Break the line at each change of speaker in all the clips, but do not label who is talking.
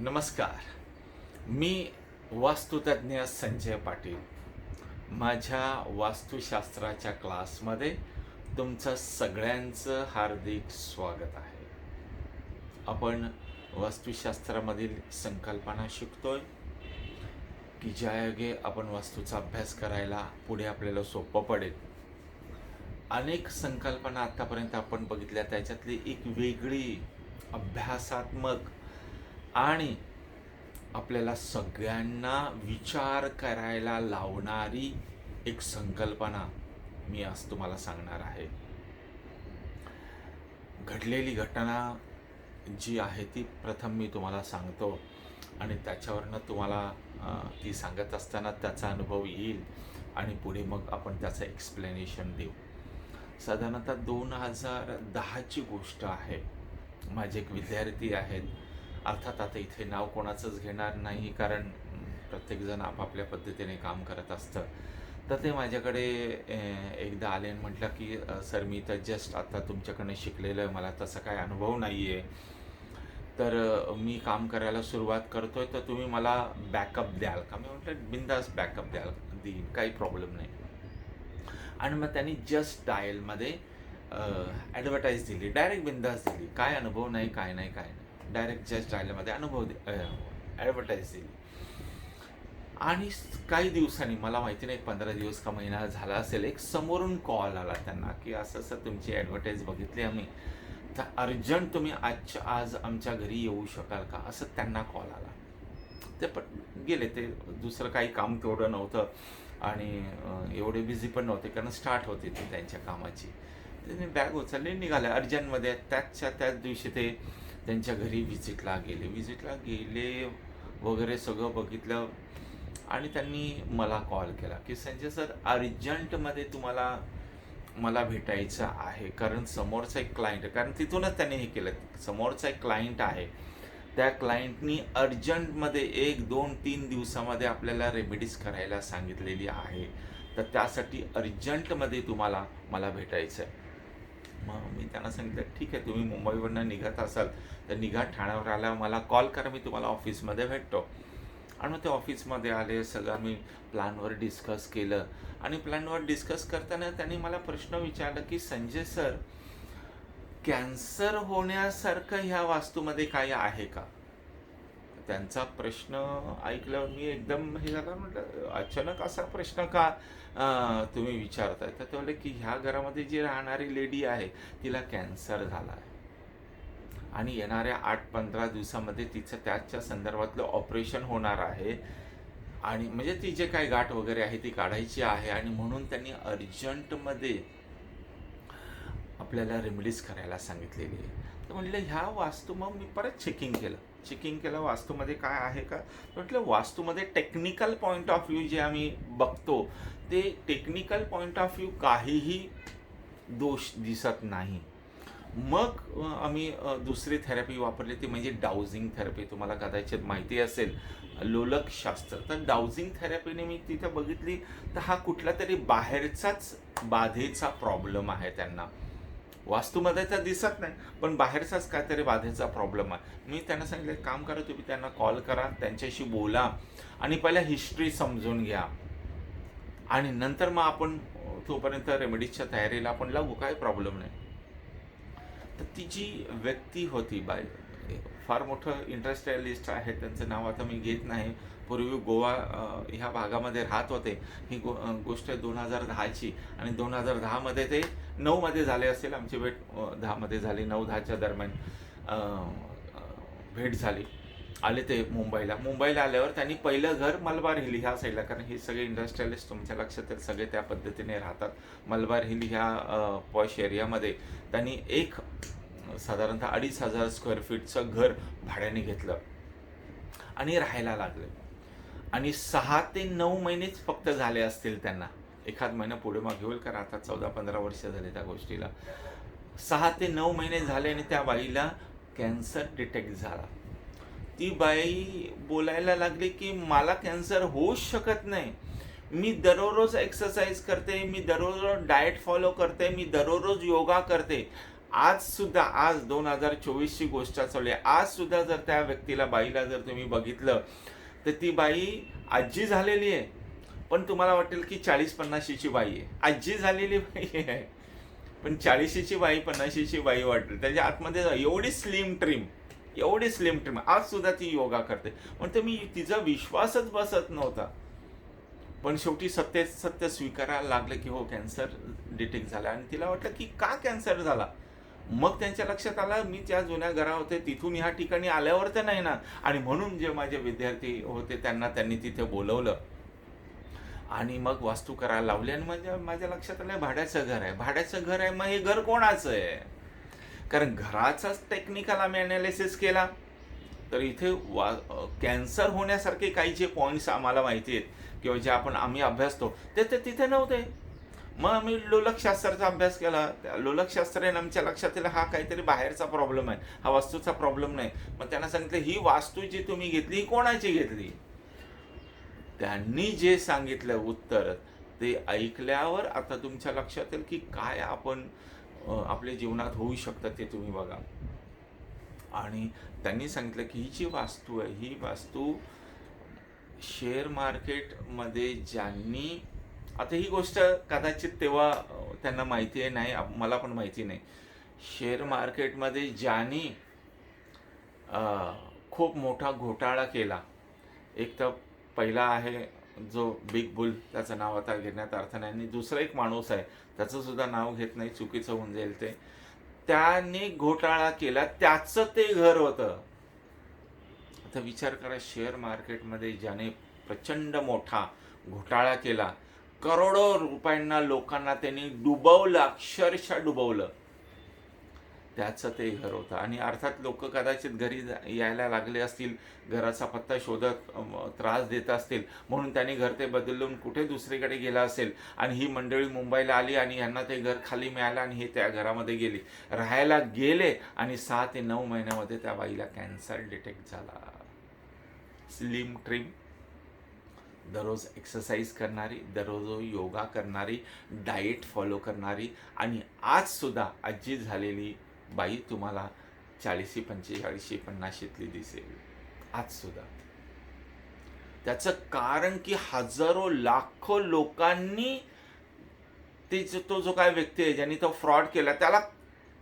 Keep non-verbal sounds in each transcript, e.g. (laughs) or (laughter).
नमस्कार. मी वास्तुतज्ञ संजय पाटील. माझ्या वास्तुशास्त्राच्या क्लासमध्ये तुमचं सगळ्यांचं हार्दिक स्वागत आहे. आपण वास्तुशास्त्रामधील संकल्पना शिकतोय की ज्यायोगे आपण वास्तूचा अभ्यास करायला पुढे आपल्याला सोपं पडेल. अनेक संकल्पना आत्तापर्यंत आपण बघितल्या त्याच्यातली एक वेगळी अभ्यासात्मक आणि आपल्याला सगळ्यांना विचार करायला लावणारी एक संकल्पना मी आज तुम्हाला सांगणार आहे. घडलेली घटना जी आहे ती प्रथम मी तुम्हाला सांगतो आणि त्याच्यावरनं तुम्हाला ती सांगत असताना त्याचा अनुभव येईल आणि पुढे मग आपण त्याचं एक्सप्लेनेशन देऊ. साधारणतः दोन हजार दहाची गोष्ट आहे. माझे एक विद्यार्थी आहेत. अर्थात आता इथे नाव कोणाचंच घेणार नाही कारण प्रत्येकजण आपापल्या पद्धतीने काम करत असतं. तर ते माझ्याकडे एकदा आले आणि म्हटलं की सर मी तर जस्ट आता तुमच्याकडनं शिकलेलं आहे मला तसा काय अनुभव नाही आहे तर मी काम करायला सुरुवात करतो आहे तर तुम्ही मला बॅकअप द्याल का? मी म्हटलं बिंदास बॅकअप द्याल देईन काही प्रॉब्लेम नाही. आणि मग त्यांनी जस्ट डायलमध्ये ॲडव्हर्टाईज दिली डायरेक्ट बिंदास दिली काय अनुभव नाही काय नाही काय नाही. डायरेक्ट जस्ट डायलमध्ये अनुभव ॲडव्हर्टाईज दिली आणि काही दिवसांनी मला माहिती नाही पंधरा दिवस का महिना झाला असेल एक समोरून कॉल आला त्यांना की असं असं तुमची ॲडव्हर्टाईज बघितली आम्ही. तर अर्जंट तुम्ही आजच्या आज आमच्या घरी येऊ शकाल का? असं त्यांना कॉल आला. ते पण गेले ते दुसरं काही काम तेवढं नव्हतं. आणि एवढे बिझी पण नव्हते कारण स्टार्ट होते ते त्यांच्या कामाची. त्यांनी बॅग उचलली निघाल्या. अर्जंटमध्ये त्याच्या त्याच दिवशी ते त्यांच्या घरी व्हिजिटला गेले. व्हिजिटला गेले वगैरे सगळं बघितलं आणि त्यांनी मला कॉल केला की संजय सर अर्जंटमध्ये तुम्हाला मला भेटायचं आहे. कारण समोरचा एक क्लायंट कारण तिथूनच त्याने हे केलं. समोरचा एक क्लायंट आहे. त्या क्लायंटनी अर्जंटमध्ये एक दोन तीन दिवसामध्ये आपल्याला रेमेडीज करायला सांगितलेली आहे. तर त्यासाठी अर्जंटमध्ये तुम्हाला मला भेटायचं आहे मग मी त्यांना सांगितलं ठीक आहे तुम्ही मुंबईवरनं निघत असाल तर निघा ठाण्यावर आला मला कॉल करा मी तुम्हाला ऑफिसमध्ये भेटतो. आणि मग ते ऑफिसमध्ये आले सगळं मी प्लॅनवर डिस्कस केलं. आणि प्लॅनवर डिस्कस करताना त्यांनी मला प्रश्न विचारला की संजय सर कॅन्सर होण्यासारखं ह्या वास्तूमध्ये काही आहे का? त्यांचा प्रश्न ऐकल्यावर मी एकदम हे झाला म्हटलं अचानक असा प्रश्न का तुम्ही विचारताय? तर ते म्हणले की ह्या घरामध्ये जी राहणारी लेडी आहे तिला कॅन्सर झाला आहे आणि येणाऱ्या आठ पंधरा दिवसामध्ये तिचं त्याच्या संदर्भातलं ऑपरेशन होणार आहे. आणि म्हणजे ती जे काही गाठ वगैरे आहे ती काढायची आहे आणि म्हणून त्यांनी अर्जंटमध्ये आपल्याला रेमेडीज करायला सांगितलेली आहे. तर म्हटलं ह्या वास्तू मग मी परत चेकिंग केलं. चेकिंग केलं वास्तूमध्ये काय आहे का? म्हटलं वास्तूमध्ये टेक्निकल पॉईंट ऑफ व्ह्यू जे आम्ही बघतो ते टेक्निकल पॉईंट ऑफ व्ह्यू काहीही दोष दिसत नाही. मग आम्ही दुसरी थेरपी वापरली ती म्हणजे डाउझिंग थेरपी तुम्हाला कदाचित माहिती असेल लोलकशास्त्र. तर डाउझिंग थेरपीने मी तिथे बघितली तर हा कुठला तरी बाहेरचाच बाधेचा प्रॉब्लेम आहे त्यांना. वास्तूमध्ये तर दिसत नाही पण बाहेरचाच काहीतरी बाधेचा प्रॉब्लेम आहे. मी त्यांना सांगितलं एक काम करा तुम्ही त्यांना कॉल करा त्यांच्याशी बोला आणि पहिल्या हिस्ट्री समजून घ्या. आणि नंतर मग आपण तोपर्यंत रेमेडीजच्या तयारीला आपण लागू काय प्रॉब्लेम नाही. तर ती जी व्यक्ती होती बाय फार मोठं इंडस्ट्रियलिस्ट आहे. त्यांचं नाव आता मी घेत नाही. पूर्वी गोवा ह्या भागामध्ये राहत होते. ही गो गोष्ट दोन हजार दहाची आणि दोन हजार दहामध्ये ते नऊमध्ये झाले असेल. आमची भेट दहामध्ये झाली. नऊ दहाच्या दरम्यान भेट झाली. आले ते मुंबईला. मुंबईला आल्यावर त्यांनी पहिलं घर मलबार हिल ह्या साईडला कारण हे सगळे इंडस्ट्रियलिस्ट तुमच्या लक्षात येईल. सगळे त्या पद्धतीने राहतात. मलबार हिल ह्या पॉश एरियामध्ये त्यांनी एक साधारणतः अडीच हजार स्क्वेअर फीटचं घर भाड्याने घेतलं. आणि राहायला लागले. आणि सहा ते नऊ महिनेच फक्त झाले असतील त्यांना. एखाद महिना पुढे मागे होईल कारण आता चौदा पंधरा वर्ष झाले त्या गोष्टीला. सहा ते नऊ महिने झाले आणि त्या बाईला कॅन्सर डिटेक्ट झाला. ती बाई बोलायला लागली की मला कॅन्सर होऊच शकत नाही. मी दररोज एक्सरसाइज करते मी दररोज डाएट फॉलो करते मी दररोज योगा करते. आज सुद्धा आज दोन हजार चोवीसची गोष्ट चालू आहे आज सुद्धा जर त्या व्यक्तीला बाईला जर तुम्ही बघितलं तर ती बाई आजी झालेली आहे. पण तुम्हाला वाटेल की चाळीस पन्नाशीची बाई आहे. आजी झालेली बाई आहे. पण चाळीशीची बाई पन्नाशीची बाई वाटेल त्याच्या आतमध्ये एवढी स्लिम ट्रिम एवढी स्लिम ट्रिम आज सुद्धा ती योगा करते. म्हणते मी तिचा विश्वासच बसत नव्हता. पण शेवटी सत्य सत्य स्वीकारायला लागलं की हो कॅन्सर डिटेक्ट झाला. आणि तिला वाटलं की का कॅन्सर झाला? मग त्यांच्या लक्षात आलं मी त्या जुन्या घरा होते तिथून ह्या ठिकाणी आल्यावर तर नाही ना. आणि म्हणून जे माझे विद्यार्थी होते त्यांना त्यांनी तिथे बोलवलं. आणि मग वास्तू करायला लावली. आणि माझ्या माझ्या लक्षात आलं भाड्याचं घर आहे. भाड्याचं घर आहे मग हे घर कोणाचं आहे? कारण घराचाच टेक्निकल आम्ही अनालिसिस केला. तर इथे वा कॅन्सर होण्यासारखे काही जे पॉईंट्स आम्हाला माहिती आहेत किंवा जे आपण आम्ही अभ्यासतो ते ते तिथे नव्हते. मग आम्ही लोलकशास्त्राचा अभ्यास केला. त्या लोलकशास्त्राने आमच्या लक्षात हा काहीतरी बाहेरचा प्रॉब्लेम आहे. हा वास्तूचा प्रॉब्लेम नाही. मग त्यांना सांगितलं ही वास्तू जी तुम्ही घेतली ही कोणाची घेतली? त्यांनी जे सांगितलं उत्तर ते ऐकल्यावर आता तुमच्या लक्षात येईल की काय आपण आपल्या जीवनात होऊ शकतं ते तुम्ही बघा. आणि त्यांनी सांगितलं की ही जी वास्तू आहे ही वास्तू शेअर मार्केटमध्ये ज्यांनी आता ही गोष्ट कदाचित तेव्हा त्यांना माहिती आहे नाही मला पण माहिती नाही. शेअर मार्केटमध्ये ज्यांनी खूप मोठा घोटाळा केला एक तर पहिला आहे जो बिग बुल त्याचं नाव आता घेण्यात अर्थ नाही. आणि दुसरा एक माणूस आहे त्याचं सुद्धा नाव घेत नाही चुकीचं होऊन जाईल ते. त्याने घोटाळा केला त्याचं ते घर होतं. आता विचार करा शेअर मार्केटमध्ये ज्याने प्रचंड मोठा घोटाळा केला करोडो रुपयांना लोकांना त्यांनी डुबवलं अक्षरशः डुबवलं. त्याचं ते घर होतं. आणि अर्थात लोक कदाचित घरी जा- यायला लागले असतील घराचा पत्ता शोधत त्रास देत असतील म्हणून त्यांनी घर ते बदलून कुठे दुसरीकडे गेला असेल? आणि ही मंडळी मुंबईला आली आणि यांना ते घर खाली मिळालं आणि हे त्या घरामध्ये गेली. राहायला गेले आणि सहा ते नऊ महिन्यामध्ये त्या बाईला कॅन्सर डिटेक्ट झाला. Slim trim. दररोज एक्सरसाइज करणारी दररोज योगा करणारी डाएट फॉलो करणारी आणि आजसुद्धा आजी झालेली बाई तुम्हाला चाळीशी पंचेचाळीशी पन्नाशीतली दिसेल. आजसुद्धा त्याचं कारण की हजारो लाखो लोकांनी ते जो तो जो काय व्यक्ती आहे ज्यांनी तो फ्रॉड केला त्याला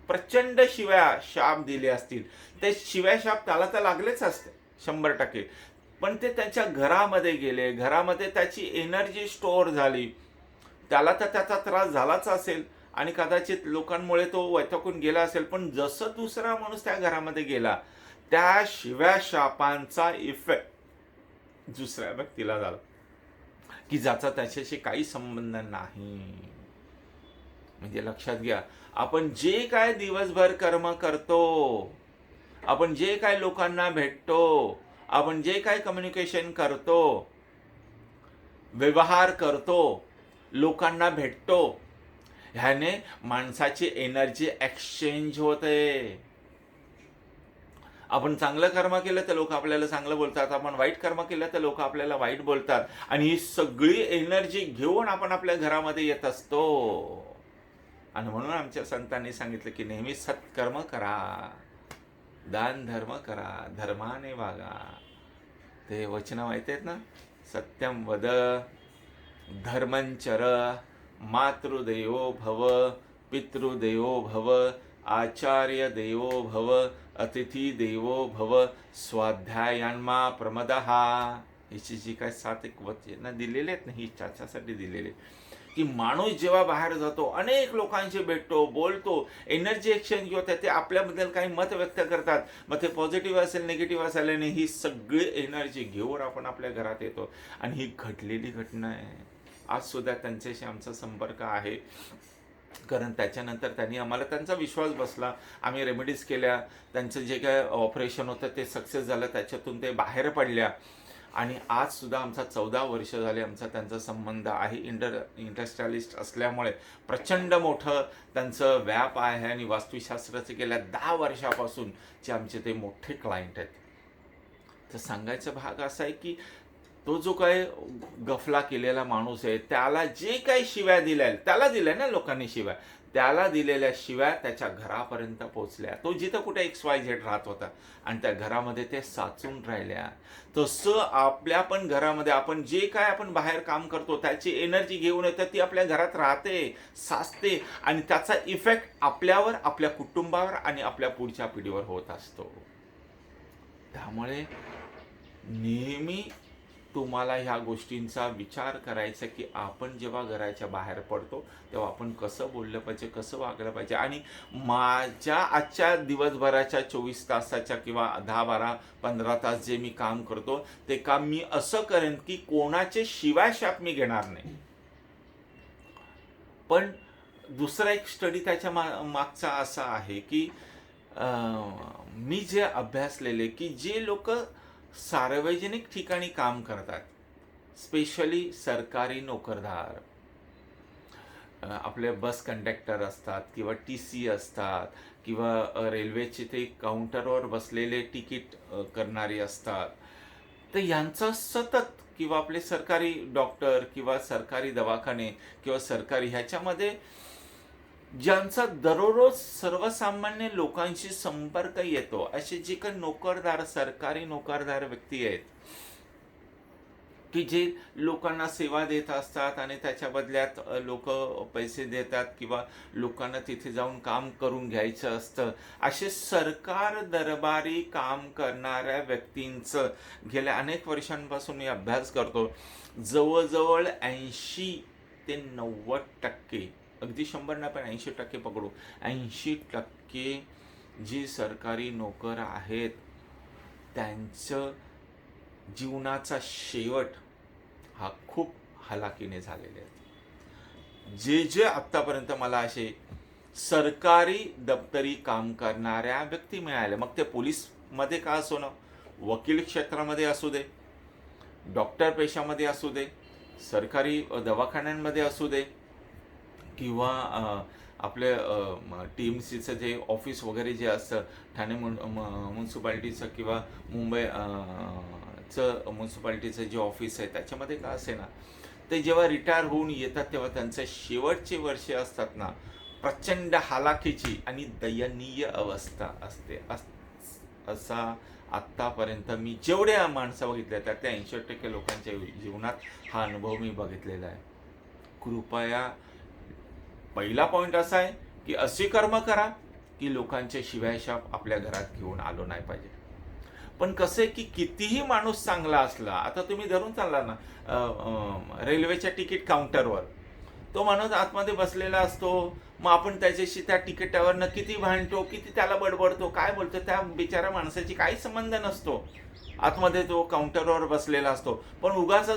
प्रचंड शिव्या शाप दिले असतील. ते शिव्या शाप त्याला तर लागलेच असते शंभर टक्के. पण ते त्याच्या घरामध्ये गेले घरामध्ये त्याची एनर्जी स्टोअर झाली. त्याला तर त्याचा त्रास झालाच असेल आणि कदाचित लोकांमुळे तो वैथकून गेला असेल पण जसं दुसरा माणूस त्या घरामध्ये गेला त्या शिव्या शापांचा इफेक्ट दुसऱ्या व्यक्तीला झाला. की ज्याचा त्याच्याशी काही संबंध नाही. म्हणजे लक्षात घ्या आपण जे काय दिवसभर कर्म करतो आपण जे काय लोकांना भेटतो आपण जे काय कम्युनिकेशन करतो व्यवहार करतो लोकांना भेटतो ह्याने माणसाची एनर्जी एक्सचेंज होते. आपण चांगलं कर्म केलं तर लोक आपल्याला चांगलं बोलतात आपण वाईट कर्म केलं तर लोक आपल्याला वाईट बोलतात. आणि ही सगळी एनर्जी घेऊन आपण आपल्या घरामध्ये येत असतो. आणि म्हणून आमच्या संतांनी सांगितलं की नेहमी सत्कर्म करा. दान धर्म करा धर्माने वागा. ते वचनं माहिती आहेत ना? सत्यम वद धर्मंचर मातृदेवो भव पितृदेवो भव आचार्य देवो भव अतिथी देवो भव स्वाध्यायांमा प्रमदहा हिची जी काय सात एक वचनं दिलेले आहेत ना ही त्याच्यासाठी दिलेले की माणूस जेव्हा बाहेर जातो अनेक लोकांशी भेटतो बोलतो एनर्जी एक्सचेंज होते ते आपल्याबद्दल काही मत व्यक्त करतात. मग ते पॉझिटिव्ह असेल निगेटिव्ह असेल आणि ही सगळी एनर्जी घेऊन आपण आपल्या घरात येतो. आणि ही घडलेली घटना आहे. आज सुद्धा त्यांच्याशी आमचा संपर्क आहे. कारण त्याच्यानंतर त्यांनी आम्हाला त्यांचा विश्वास बसला. आम्ही रेमेडीज केल्या. त्यांचं जे काय ऑपरेशन होतं ते सक्सेस झालं. त्याच्यातून ते बाहेर पडल्या. आणि आज सुद्धा आमचा चौदा वर्ष झाले आमचा त्यांचा संबंध आहे. इंडर इंडस्ट्रियलिस्ट असल्यामुळे प्रचंड मोठं त्यांचं व्याप आहे आणि वास्तुशास्त्राचे गेल्या दहा वर्षापासून जे आमचे ते मोठे क्लायंट आहेत. तर सांगायचा भाग असा आहे की तो जो काय गफला केलेला माणूस आहे त्याला जे काही शिव्या दिल्या त्याला दिल्या ना लोकांनी शिव्या. त्याला दिलेल्या शिव्या त्याच्या घरापर्यंत पोचल्या तो जिथं कुठे एक्स वाय झेड राहत होता. आणि त्या घरामध्ये ते साचून राहिल्या. तसं आपल्या पण घरामध्ये आपण जे काय आपण बाहेर काम करतो त्याची एनर्जी घेऊन येतं ती आपल्या घरात राहते साचते. आणि त्याचा इफेक्ट आपल्यावर आपल्या कुटुंबावर आणि आपल्या पुढच्या पिढीवर होत असतो. त्यामुळे नेहमी तुम्हाला ह्या गोष्टींचा विचार करायचा की आपण जेव्हा घराच्या बाहेर पडतो तेव्हा आपण कसं बोललं पाहिजे कसं वागलं पाहिजे? आणि माझ्या आजच्या दिवसभराच्या चोवीस तासाच्या किंवा दहा बारा पंधरा तास जे मी काम करतो ते काम मी असं करेन की कोणाचे शिवायशाप मी घेणार नाही. पण दुसरा एक स्टडी त्याच्या मा मागचा असा आहे की आ, मी जे अभ्यासलेले की जे लोक सार्वजनिक ठिकाणी काम करतात स्पेशली सरकारी नोकरदार. आपले बस कंडक्टर असतात किंवा टी सी असतात किंवा रेल्वेचे ते काउंटरवर बसलेले तिकीट करणारे असतात. तर यांचं सतत किंवा आपले सरकारी डॉक्टर किंवा सरकारी दवाखाने किंवा सरकारी ह्याच्यामध्ये ज्यांचा दररोज सर्वसामान्य लोकांशी संपर्क येतो असे जे काही नोकरदार सरकारी नोकरदार व्यक्ती आहेत की जे लोकांना सेवा देत असतात आणि त्याच्या बदल्यात लोक पैसे देतात किंवा लोकांना तिथे जाऊन काम करून घ्यायचं असतं असे सरकार दरबारी काम करणाऱ्या व्यक्तींचं गेल्या अनेक वर्षांपासून मी अभ्यास करतो जवळजवळ ऐंशी ते नव्वद टक्के अगदी शंभर नाही पण ऐंशी टक्के पकडू. ऐंशी टक्के जी सरकारी नोकर आहेत त्यांचं जीवनाचा शेवट हा खूप हलाखीने झालेले आहेत. जे जे आत्तापर्यंत मला असे सरकारी दप्तरी काम करणाऱ्या व्यक्ती मिळाल्या मग ते पोलीसमध्ये का असो ना वकील क्षेत्रामध्ये असू दे डॉक्टर पेशामध्ये असू दे सरकारी दवाखान्यांमध्ये असू दे किंवा अ, आपले टी एम सीचं जे ऑफिस वगैरे जे असतं ठाणे म- म्युन्सिपाल्टीचं किंवा मुंबई चं म्युन्सिपाल्टीचं जे ऑफिस आहे त्याच्यामध्ये का असे ना ते जेव्हा रिटायर होऊन येतात तेव्हा त्यांचं शेवटचे वर्षे असतात ना प्रचंड हालाखीची आणि दयनीय अवस्था असते. अस- असा आत्तापर्यंत मी जेवढ्या माणसं बघितल्या त्या त्या ऐंशी टक्के लोकांच्या जीवनात हा अनुभव मी बघितलेला आहे. कृपया पहिला पॉईंट असा आहे की असे कर्म करा की लोकांचे शिवायशाप आपल्या घरात घेऊन आलो नाही पाहिजे. पण कसं आहे की कितीही माणूस चांगला असला आता तुम्ही धरून चालला ना रेल्वेच्या तिकीट काउंटरवर तो माणूस आतमध्ये बसलेला असतो मग आपण त्याच्याशी त्या तिकिटावरनं किती भांडतो किती त्याला बडबडतो काय बोलतो त्या बिचाऱ्या माणसाची काही संबंध नसतो. आतमध्ये तो काउंटरवर बसलेला असतो. पण उगाच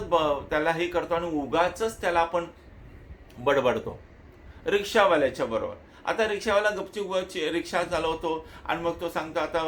त्याला हे करतो आणि उगाच त्याला आपण बडबडतो. रिक्षावाल्याच्या बरोबर. आता रिक्षावाला गपचूप रिक्षा चालवतो आणि मग तो सांगतो आता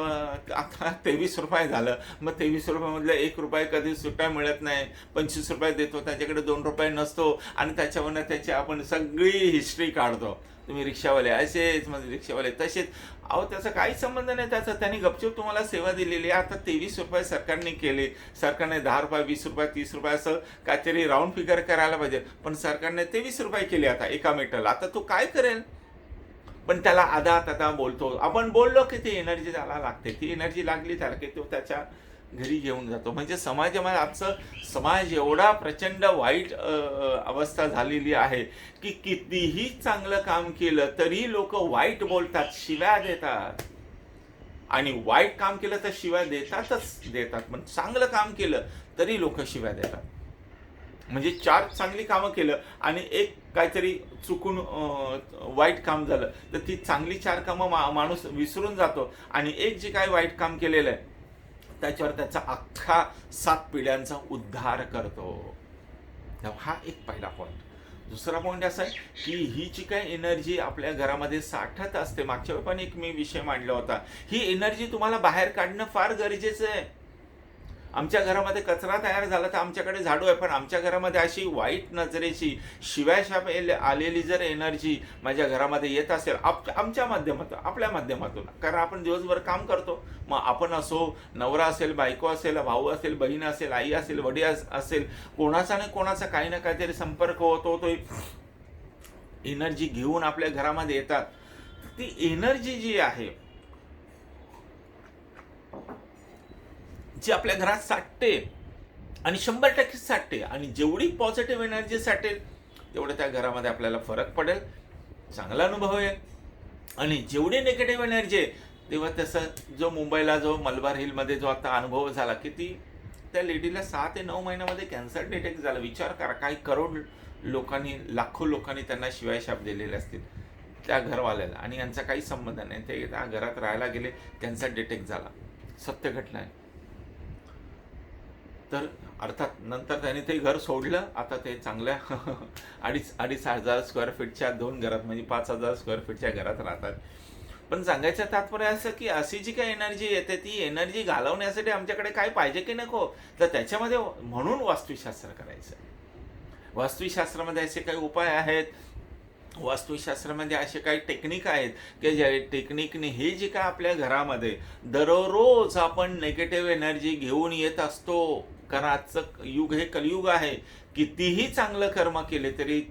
आता तेवीस रुपये झालं. मग तेवीस रुपयामधलं एक रुपये कधी सुट्टा मिळत नाही. पंचवीस रुपये देतो त्याच्याकडे दोन रुपये नसतो आणि त्याच्यावरनं त्याची आपण सगळी हिस्ट्री काढतो. तुम्ही रिक्षावाले असेच म्हणजे रिक्षावाले तसेच. अहो त्याचा काही संबंध नाही त्याचा. त्यांनी गपचूप तुम्हाला सेवा दिलेली आहे. आता तेवीस रुपये सरकारने केले. सरकारने दहा रुपये वीस रुपये तीस रुपये असं काहीतरी राऊंड फिगर करायला पाहिजे. पण सरकारने तेवीस रुपये केले आता एका मेटल आता तो काय करेल? पण त्याला आधा तदा बोलतो. आपण बोललो की ती एनर्जी त्याला लागते. ती एनर्जी लागली त्याला की तो त्याच्या घरी घेऊन जातो. म्हणजे समाजामध्ये म्हणजे आजचं समाज एवढा प्रचंड वाईट अवस्था झालेली आहे की कितीही चांगलं काम केलं तरी लोक वाईट बोलतात शिव्या देतात. आणि वाईट काम केलं तर शिव्या देतातच देतात. पण चांगलं काम केलं तरी लोक शिव्या देतात. म्हणजे चार चांगली कामं केलं आणि एक काहीतरी चुकून वाईट काम झालं. तर ती चांगली चार कामं मा माणूस विसरून जातो. आणि एक जे काय वाईट काम केलेलं आहे त्याच्यावर त्याचा अख्खा सात पिढ्यांचा उद्धार करतो. हा एक पहिला पॉईंट दुसरा पॉईंट असा आहे की ही जी काही एनर्जी आपल्या घरामध्ये साठत असते मागच्या वेळ पण एक मी विषय मांडला होता. ही एनर्जी तुम्हाला बाहेर काढणं फार गरजेचं आहे. आमच्या घरामध्ये कचरा तयार झाला तर आमच्याकडे झाडू आहे पण आमच्या घरामध्ये अशी वाईट नजरेची शिव्याशाप आलेली जर एनर्जी माझ्या घरामध्ये येत असेल आप आमच्या माध्यमातून आपल्या माध्यमातून. कारण आपण दिवसभर काम करतो. मग आपण असो नवरा असेल बायको असेल भाऊ असेल बहीण असेल आई असेल वडील असेल कोणाचा ना कोणाचा काही ना काहीतरी संपर्क होतो तो एनर्जी घेऊन आपल्या घरामध्ये येतात. ती एनर्जी जी आहे जी आपल्या घरात साठते आणि शंभर टक्के साठते आणि जेवढी पॉझिटिव्ह एनर्जी साठेल तेवढं त्या घरामध्ये आपल्याला फरक पडेल. चांगला अनुभव आहे. आणि जेवढी निगेटिव्ह एनर्जी आहे तेव्हा तसा जो मुंबईला जो मलबार हिलमध्ये जो आता अनुभव झाला की ती त्या लेडीला सहा ते नऊ महिन्यामध्ये कॅन्सर डिटेक्ट झाला. विचार करा काही करोड लोकांनी लाखो लोकांनी त्यांना शिवाय शाप दिलेले असतील त्या घरवाल्याला. आणि यांचा काही संबंध नाही. ते त्या घरात राहायला गेले कॅन्सर डिटेक्ट झाला. सत्य घटना आहे. तर अर्थात नंतर त्यांनी ते घर सोडलं आता ते चांगल्या (laughs) अडीच अडीच हजार स्क्वेअर फीटच्या दोन घरात म्हणजे पाच हजार स्क्वेअर फीटच्या घरात राहतात. पण सांगायचं तात्पर्य असं की अशी जी काही एनर्जी येते ती एनर्जी घालवण्यासाठी आमच्याकडे काय पाहिजे की नको? तर त्याच्यामध्ये म्हणून वास्तुशास्त्र करायचं. वास्तुशास्त्रामध्ये असे काही उपाय आहेत. वास्तुशास्त्रामध्ये असे काही टेक्निक आहेत की ज्या टेक्निकने हे जे काय आपल्या घरामध्ये दररोज आपण नेगेटिव्ह एनर्जी घेऊन येत असतो. कारण आजचं युग हे कलियुग आहे. कितीही चांगलं कर्म केले तरी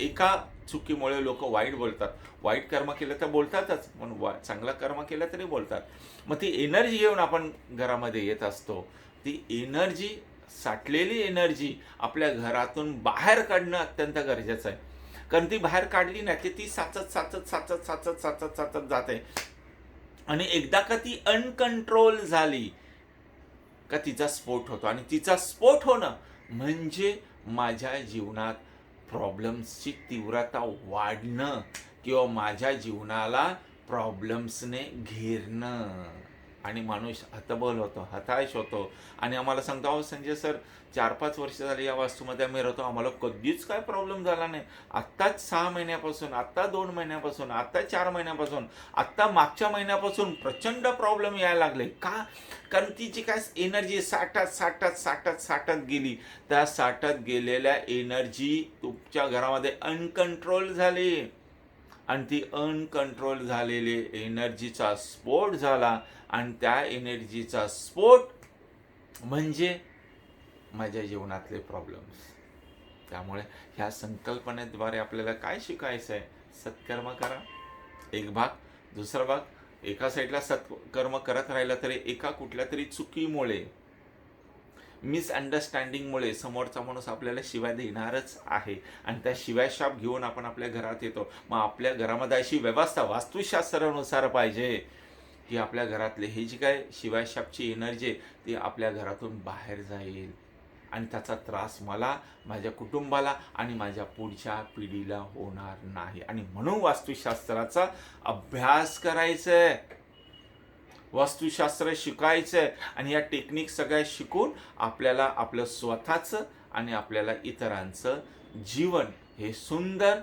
एका चुकीमुळे लोक वाईट बोलतात. वाईट कर्म केलं तर बोलतातच पण वा चांगलं कर्म केलं तरी बोलतात. मग ती एनर्जी घेऊन आपण घरामध्ये येत असतो. ती एनर्जी साठलेली एनर्जी आपल्या घरातून बाहेर काढणं अत्यंत गरजेचं आहे. कारण ती बाहेर काढली नाही की ती साचत साचत साचत साचत साचत साचत जाते. आणि एकदा का ती अनकंट्रोल झाली का तिचा स्फोट होतो. आणि तिचा स्फोट होणं म्हणजे माझ्या जीवनात प्रॉब्लेम्सची तीव्रता वाढणं किंवा माझ्या जीवनाला प्रॉब्लेम्सने घेरणं. आणि माणूस हतबल होतो हताश होतो. आणि आम्हाला सांगतो अहो संजय सर चार पाच वर्ष झाली या वास्तूमध्ये आम्ही राहतो. आम्हाला कधीच काय प्रॉब्लेम झाला नाही. आत्ताच सहा महिन्यापासून आत्ता दोन महिन्यापासून आत्ता चार महिन्यापासून आत्ता मागच्या महिन्यापासून प्रचंड प्रॉब्लेम यायला लागले. का? कारण ती जी काय एनर्जी साठात साठात साठत साठत गेली. त्या साठत गेलेल्या एनर्जी तुमच्या घरामध्ये अनकंट्रोल झाली. आणि ती अनकंट्रोल झालेली एनर्जीचा स्फोट झाला. आणि त्या एनर्जीचा स्फोट म्हणजे माझ्या जीवनातले प्रॉब्लेम्स त्यामुळे ह्या संकल्पनेद्वारे आपल्याला काय शिकायचं आहे सत्कर्म करा. एक भाग दुसरा भाग एका साईडला सत्कर्म करत राहिलं तरी एका कुठल्या तरी चुकीमुळे मिसअंडरस्टँडिंगमुळे समोरचा माणूस आपल्याला शिवाय देणारच आहे. आणि त्या शिवाय शाप घेऊन आपण आपल्या घरात येतो. मग आपल्या घरामध्ये अशी व्यवस्था वास्तुशास्त्रानुसार पाहिजे की आपल्या घरातले हे जी काय शिवायशापची एनर्जी आहे ती आपल्या घरातून बाहेर जाईल. आणि त्याचा त्रास मला माझ्या कुटुंबाला आणि माझ्या पुढच्या पिढीला होणार नाही. आणि म्हणून वास्तुशास्त्राचा अभ्यास करायचा आहे वास्तुशास्त्र शिकायचं आहे आणि या टेक्निक सगळ्या शिकून आपल्याला आपलं स्वतःचं आणि आपल्याला इतरांचं जीवन हे सुंदर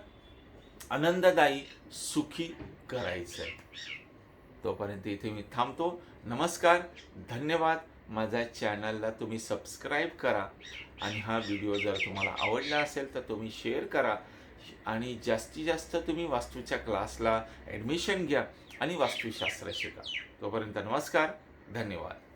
आनंददायी सुखी करायचं. आहे तोपर्यंत इथे मी थांबतो. नमस्कार धन्यवाद. माझ्या चॅनलला तुम्ही सबस्क्राईब करा आणि हा व्हिडिओ जर तुम्हाला आवडला असेल तर तुम्ही शेअर करा आणि जास्तीत जास्त तुम्ही वास्तूच्या क्लासला ॲडमिशन घ्या. आणि वास्तुशास्त्र शिका. तोपर्यंत नमस्कार धन्यवाद.